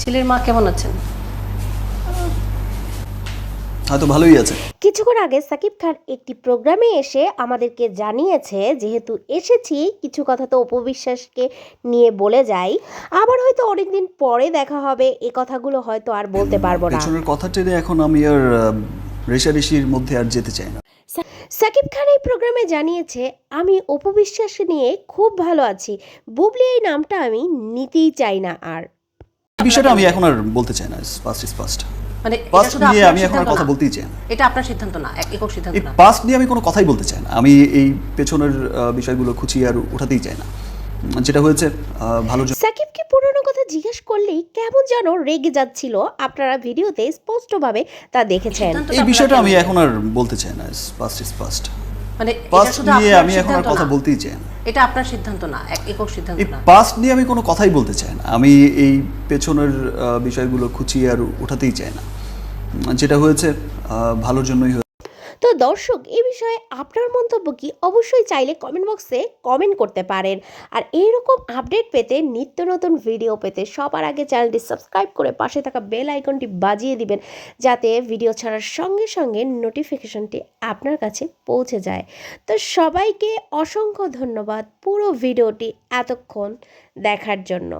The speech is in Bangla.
ছেলের মা কেমন আছেন? হয়তো ভালোই আছে। কিছুক্ষণ আগে সাকিব খান একটি প্রোগ্রামে এসে আমাদেরকে জানিয়েছে যেহেতু এসেছি কিছু কথা তো অপবিশ্বাসকে নিয়ে বলে যাই। আবার হয়তো অনেকদিন পরে দেখা হবে এ কথাগুলো হয়তো আর বলতে পারব না। পেছনের কথা টেনে এখন আমি আর রেষারেষির মধ্যে আর যেতে চাই না। সাকিব খান এই প্রোগ্রামে জানিয়েছে আমি অপবিশ্বাস নিয়ে খুব ভালো আছি। বুবলি এই নামটা আমি নিতেই চাই না আর। বিষয়টা আমি এখন আর বলতে চাই না ফার্স্ট ইজ ফার্স্ট মানে পাস্ট নিয়ে আমি এখন আর কথা বলতেই চাই না। এটা আপনার সিদ্ধান্ত না একক সিদ্ধান্ত না। পাস্ট নিয়ে আমি কোনো কথাই বলতে চাই না। আমি এই পেছনের বিষয়গুলো খুঁচিয়ে আর উঠাতেই চাই না। যেটা হয়েছে ভালো সাকিবকে পুরনো কথা জিজ্ঞেস করলেই কেমন যেন রেগে যাচ্ছিল। আপনারা ভিডিওতে স্পষ্টভাবে তা দেখেছেন। এই বিষয়টা আমি এখন আর বলতে চাই না ইজ মানে এটা শুধু নিয়ে আপনার আমি এখন আর সিদ্ধান্ত কথা না। বলতেই চাই না। এটা আপনার সিদ্ধান্ত না একক সিদ্ধান্ত না। পাস্ট নিয়ে আমি কোনো কথাই বলতে চাই না। আমি এই পেছনের বিষয়গুলো খুঁচিয়ে আর উঠাতেই চাই না। যেটা হয়েছে আহ, ভালোর জন্যই তো দর্শক এই বিষয়ে আপনার মন্তব্য কি? অবশ্যই চাইলে কমেন্ট বক্সে কমেন্ট করতে পারেন। আর এইরকম আপডেট পেতে নিত্য নতুন ভিডিও পেতে সবার আগে চ্যানেলটি সাবস্ক্রাইব করে পাশে থাকা বেল আইকনটি বাজিয়ে দিবেন, যাতে ভিডিও ছাড়ার সঙ্গে সঙ্গে নোটিফিকেশনটি আপনার কাছে পৌঁছে যায়। তো সবাইকে অসংখ্য ধন্যবাদ পুরো ভিডিওটি এতক্ষণ দেখার জন্য।